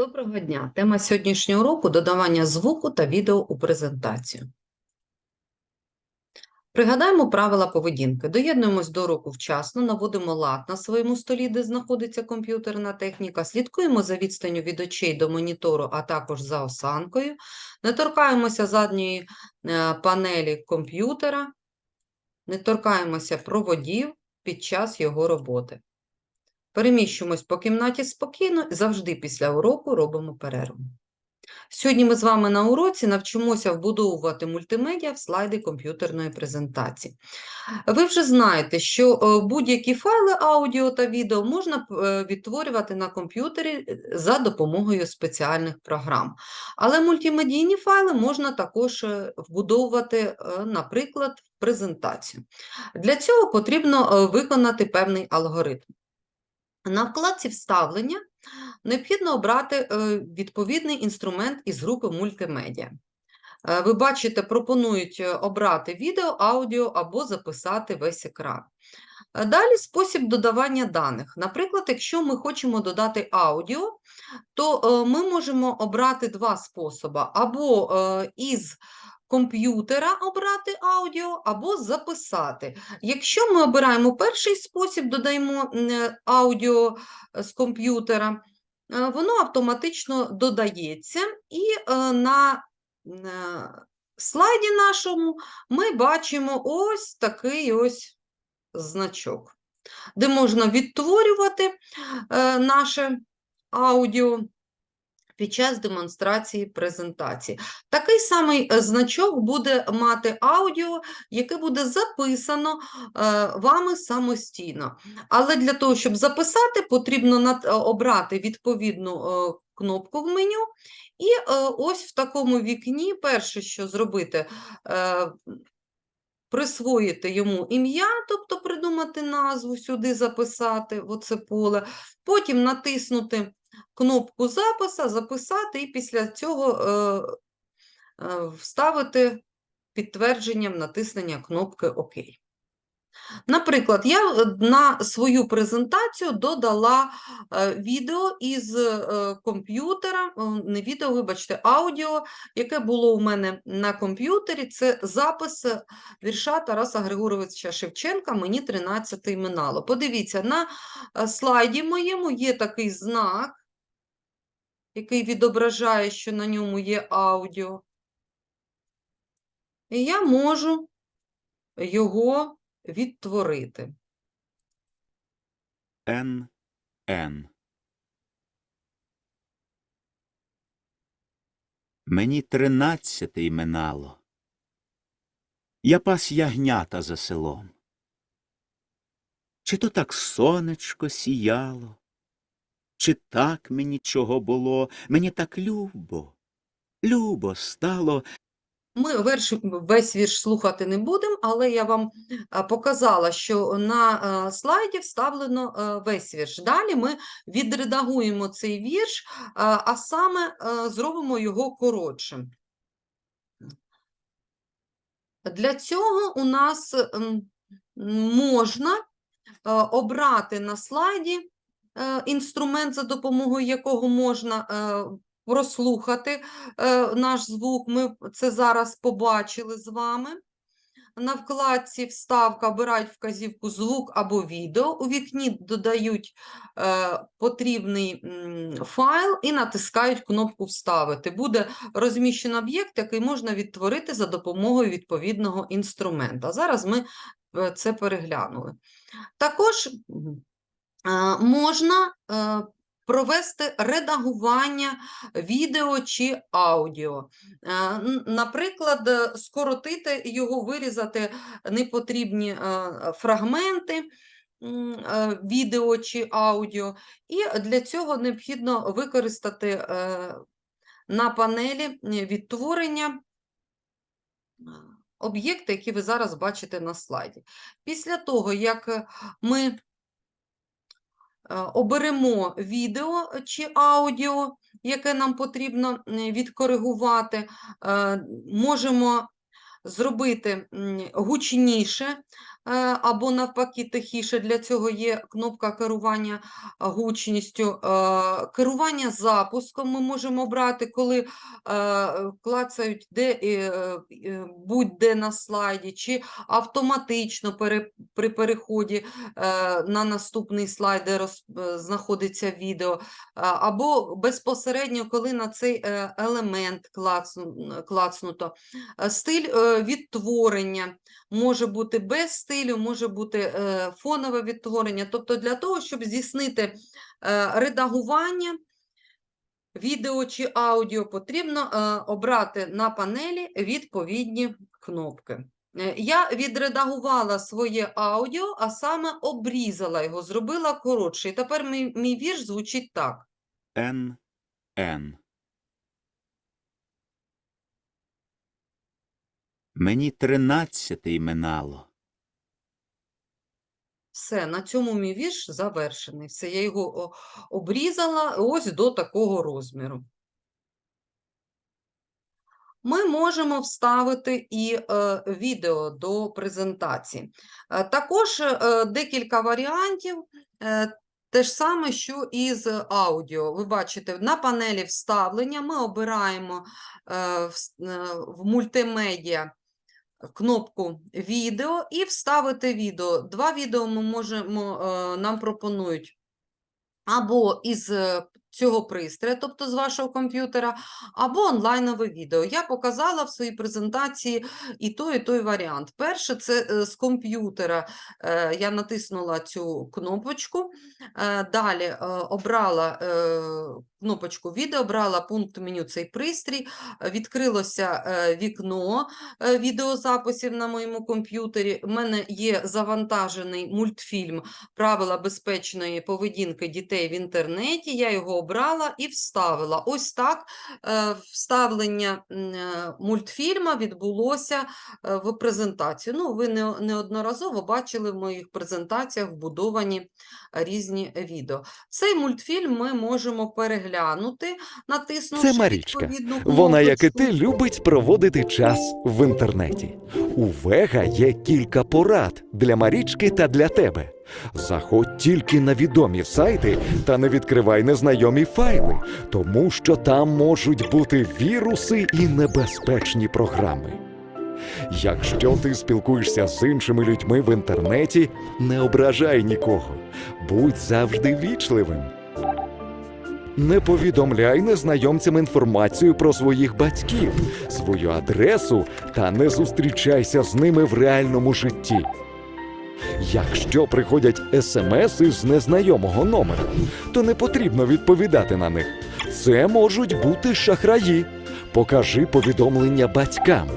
Доброго дня! Тема сьогоднішнього уроку – додавання звуку та відео у презентацію. Пригадаємо правила поведінки. Доєднуємось до уроку вчасно, наводимо лад на своєму столі, де знаходиться комп'ютерна техніка, слідкуємо за відстанню від очей до монітору, а також за осанкою, не торкаємося задньої е, панелі комп'ютера, не торкаємося проводів під час його роботи. Переміщуємось по кімнаті спокійно і завжди після уроку робимо перерву. Сьогодні ми з вами на уроці навчимося вбудовувати мультимедіа в слайди комп'ютерної презентації. Ви вже знаєте, що е, будь-які файли аудіо та відео можна е, відтворювати на комп'ютері е, за допомогою спеціальних програм. Але мультимедійні файли можна також вбудовувати, наприклад, в презентацію. Для цього потрібно виконати певний алгоритм. На вкладці вставлення необхідно обрати е, відповідний інструмент із групи мультимедіа. Е, Ви бачите, пропонують е, обрати відео, аудіо або записати весь екран. Далі спосіб додавання даних. Наприклад, якщо ми хочемо додати аудіо, то ми можемо обрати два способи: або із комп'ютера обрати аудіо, або записати. Якщо ми обираємо перший спосіб, додаємо е, аудіо е, з комп'ютера, е, воно автоматично додається, і на слайді нашому ми бачимо ось такий ось значок, де можна відтворювати наше аудіо під час демонстрації презентації. Такий самий е, значок буде мати аудіо, яке буде записано е, вами самостійно. Але для того, щоб записати, потрібно е, обрати відповідну кнопку в меню. І ось в такому вікні перше, що зробити, присвоїти йому ім'я, тобто придумати назву, сюди записати в оце поле, потім натиснути кнопку записа, записати, і після цього е, е, вставити підтвердженням натиснення кнопки ОК. Наприклад, я е, на свою презентацію додала е, відео із е, комп'ютера, не відео, вибачте, аудіо, яке було у мене на комп'ютері. Це запис вірша Тараса Григоровича Шевченка «Мені 13 минало». Подивіться, на слайді моєму є такий знак, який відображає, що на ньому є аудіо. І я можу його відтворити. Н. Мені тринадцятий минало. Я пас ягнята за селом. Чи то так сонечко сіяло, чи так мені чого було, мені так любо, любо стало, Ми верш, весь вірш слухати не будемо, але я вам показала, що на слайді вставлено весь вірш. Далі ми відредагуємо цей вірш, а саме зробимо його коротшим. Для цього у нас можна обрати на слайді інструмент, за допомогою якого можна е, прослухати е, наш звук. Ми це зараз побачили з вами. На вкладці вставка обирають вказівку звук або відео. У вікні додають е, потрібний файл і натискають кнопку Вставити. Буде розміщено об'єкт, який можна відтворити за допомогою відповідного інструмента. Зараз ми е, це переглянули. Також е, можна е, провести редагування відео чи аудіо. Е, Наприклад, е, скоротити його, вирізати непотрібні е, фрагменти е, відео чи аудіо. І для цього необхідно використати е, на панелі е, відтворення е, об'єкти, які ви зараз бачите на слайді. Після того, як е, ми е, оберемо відео чи аудіо, яке нам потрібно відкоригувати, е, можемо зробити гучніше е, або навпаки тихіше. Для цього є кнопка керування гучністю. Е, Керування запуском ми можемо обрати, коли е, клацають де, е, е, будь-де на слайді, чи автоматично при переході е, на наступний слайд, де е, знаходиться відео, е, або безпосередньо, коли на цей е, елемент клацнуто. Е, Стиль е, відтворення може бути без стилю, може бути е, фонове відтворення. Тобто для того, щоб здійснити е, редагування відео чи аудіо, потрібно е, обрати на панелі відповідні кнопки. Я відредагувала своє аудіо, а саме обрізала його, зробила коротше. І тепер мій, мій вірш звучить так. Н. Н. Мені тринадцятий минало. Все, на цьому мій вірш завершений. Все, я його обрізала ось до такого розміру. Ми можемо вставити і е, відео до презентації. Е, також е, декілька варіантів. Е, те ж саме, що і з аудіо. Ви бачите, на панелі вставлення ми обираємо е, вс- е, в мультимедіа кнопку відео і вставити відео. Два відео ми можемо, е, нам пропонують або із е, цього пристрою, тобто з вашого комп'ютера, або онлайнове відео. Я показала в своїй презентації і той, і той варіант. Перше, це е, з комп'ютера. Е, Я натиснула цю кнопочку. Е, Далі обрала кнопочку відео, обрала пункт меню цей пристрій, відкрилося вікно відеозаписів на моєму комп'ютері. У мене є завантажений мультфільм Правила безпечної поведінки дітей в інтернеті. Я його обрала і вставила. Ось так е, вставлення е, мультфільма відбулося е, в презентацію. Ну, ви не- неодноразово бачили в моїх презентаціях вбудовані різні відео. Цей мультфільм ми можемо переглянути, натиснувши Це Марічка. Вона, як і ти, любить проводити час в інтернеті. У Вега є кілька порад для Марічки та для тебе. Заходь тільки на відомі сайти та не відкривай незнайомі файли, тому що там можуть бути віруси і небезпечні програми. Якщо ти спілкуєшся з іншими людьми в інтернеті, не ображай нікого, будь завжди вічливим. Не повідомляй незнайомцям інформацію про своїх батьків, свою адресу та не зустрічайся з ними в реальному житті. Якщо приходять смс із незнайомого номера, то не потрібно відповідати на них. Це можуть бути шахраї. Покажи повідомлення батькам.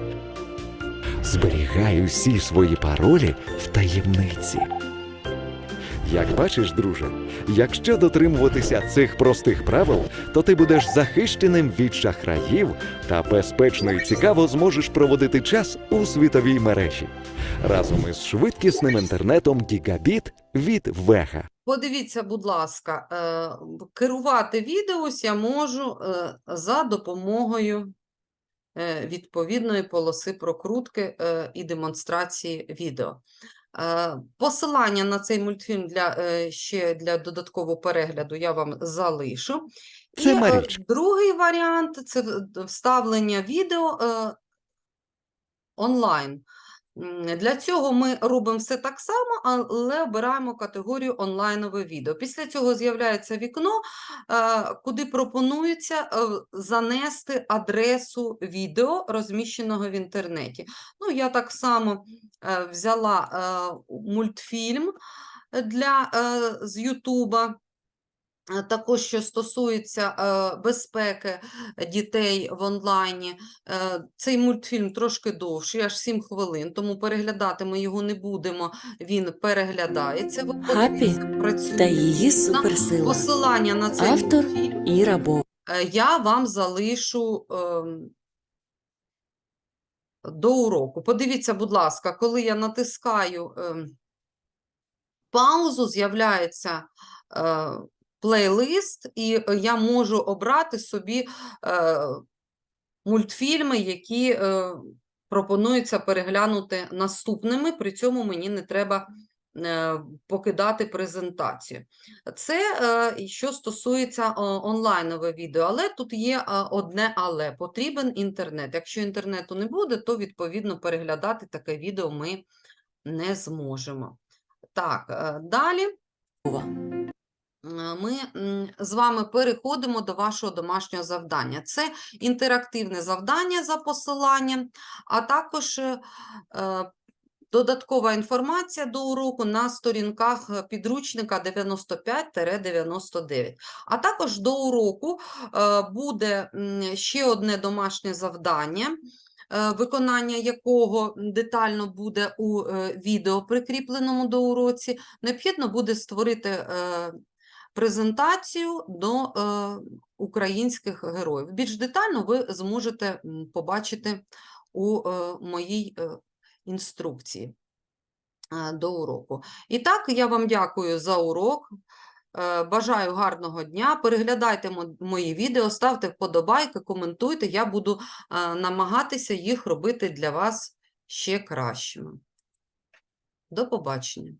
Зберігай усі свої паролі в таємниці. Як бачиш, друже, якщо дотримуватися цих простих правил, то ти будеш захищеним від шахраїв та безпечно і цікаво зможеш проводити час у світовій мережі разом із швидкісним інтернетом Гігабіт від Вега. Подивіться, будь ласка, е, керувати відео я можу е, за допомогою е, відповідної полоси прокрутки і демонстрації відео. Е, Посилання на цей мультфільм для, е, ще для додаткового перегляду я вам залишу. Це І е, Марічка. другий варіант це вставлення відео онлайн. Для цього ми робимо все так само, але обираємо категорію онлайнове відео. Після цього з'являється вікно, е, куди пропонується е, занести адресу відео, розміщеного в інтернеті. Ну, я так само е, взяла мультфільм для, з Ютуба. Е, Також, що стосується е, безпеки дітей в онлайні, е, цей мультфільм трошки довший, аж 7 хвилин, тому переглядати ми його не будемо, він переглядається. Хапі та її суперсила. Посилання на цей Автор мультфільм Іра Бо. я вам залишу ем, до уроку. Подивіться, будь ласка, коли я натискаю ем, паузу, з'являється е, плейлист, і е, я можу обрати собі е, мультфільми, які е, пропонується переглянути наступними, при цьому мені не треба е, покидати презентацію. Це е, що стосується онлайнове відео, але тут є одне але потрібен інтернет. Якщо інтернету не буде, то відповідно переглядати таке відео ми не зможемо. Так, далі ми з вами переходимо до вашого домашнього завдання. Це інтерактивне завдання за посиланням, а також е, е, додаткова інформація до уроку на сторінках е, підручника 95-99. А також до уроку е, буде ще одне домашнє завдання, е, виконання якого детально буде у е, відео, прикріпленому до уроці. Необхідно буде створити е, презентацію до е, українських героїв. Більш детально ви зможете побачити у е, моїй е, інструкції до уроку. І так, я вам дякую за урок. Бажаю гарного дня. Переглядайте мої відео, ставте вподобайки, коментуйте. Я буду намагатися їх робити для вас ще кращими. До побачення.